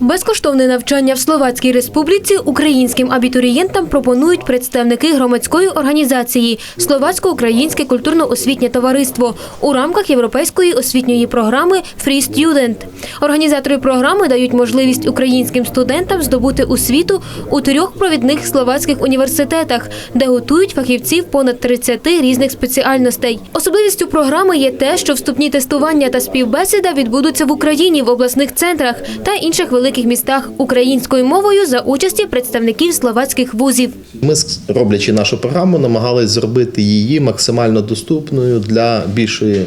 Безкоштовне навчання в Словацькій Республіці українським абітурієнтам пропонують представники громадської організації Словацько-Українське культурно-освітнє товариство у рамках європейської освітньої програми Free Student. Організатори програми дають можливість українським студентам здобути освіту у трьох провідних словацьких університетах, де готують фахівців понад 30 різних спеціальностей. Особливістю програми є те, що вступні тестування та співбесіда відбудуться в Україні в обласних центрах та інших великих містах українською мовою за участі представників словацьких вузів. Ми, роблячи нашу програму, намагалися зробити її максимально доступною для більшої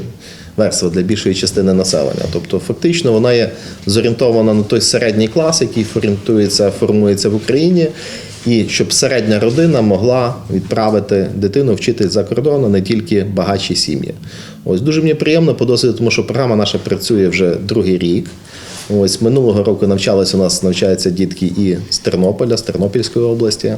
верства, для більшої частини населення. Тобто, фактично, вона є зорієнтована на той середній клас, який формується, формується в Україні. І щоб середня родина могла відправити дитину вчитись за кордон, а не тільки багатші сім'ї. Ось дуже мені приємно по досвіду, тому що програма наша працює вже другий рік. Ось минулого року навчалися у нас навчаються дітки і з Тернополя, з Тернопільської області.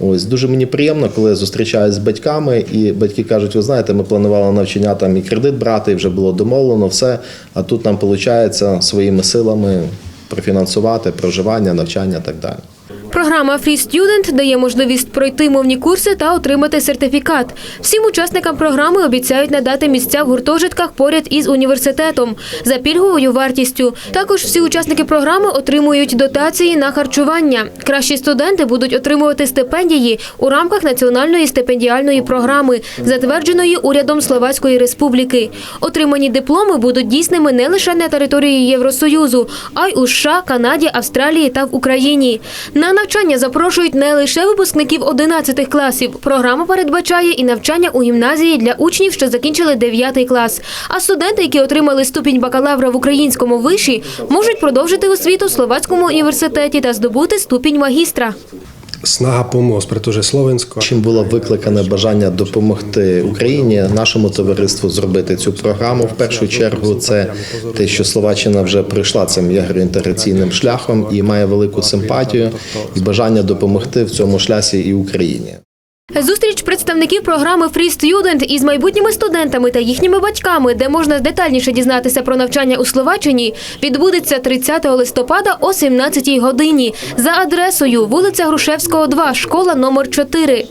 Ось дуже мені приємно, коли зустрічаюсь з батьками, і батьки кажуть: ви знаєте, ми планували навчання там і кредит брати, і вже було домовлено все. А тут нам виходить своїми силами профінансувати проживання, навчання і так далі. Програма Free Student дає можливість пройти мовні курси та отримати сертифікат. Всім учасникам програми обіцяють надати місця в гуртожитках поряд із університетом за пільговою вартістю. Також всі учасники програми отримують дотації на харчування. Кращі студенти будуть отримувати стипендії у рамках національної стипендіальної програми, затвердженої урядом Словацької Республіки. Отримані дипломи будуть дійсними не лише на території Євросоюзу, а й у США, Канаді, Австралії та в Україні. На навчання запрошують не лише випускників 11 класів. Програма передбачає і навчання у гімназії для учнів, що закінчили 9 клас. А студенти, які отримали ступінь бакалавра в українському виші, можуть продовжити освіту в Словацькому університеті та здобути ступінь магістра. Snaha помоз pretože Slovensko Чим було викликане бажання допомогти Україні, нашому товариству зробити цю програму. В першу чергу це те, що Словаччина вже пройшла цим євроінтеграційним шляхом і має велику симпатію і бажання допомогти в цьому шлясі і Україні. Зустріч представників програми Free Student із майбутніми студентами та їхніми батьками, де можна детальніше дізнатися про навчання у Словаччині, відбудеться 30 листопада о 17 годині за адресою вулиця Грушевського, 2, школа номер 4.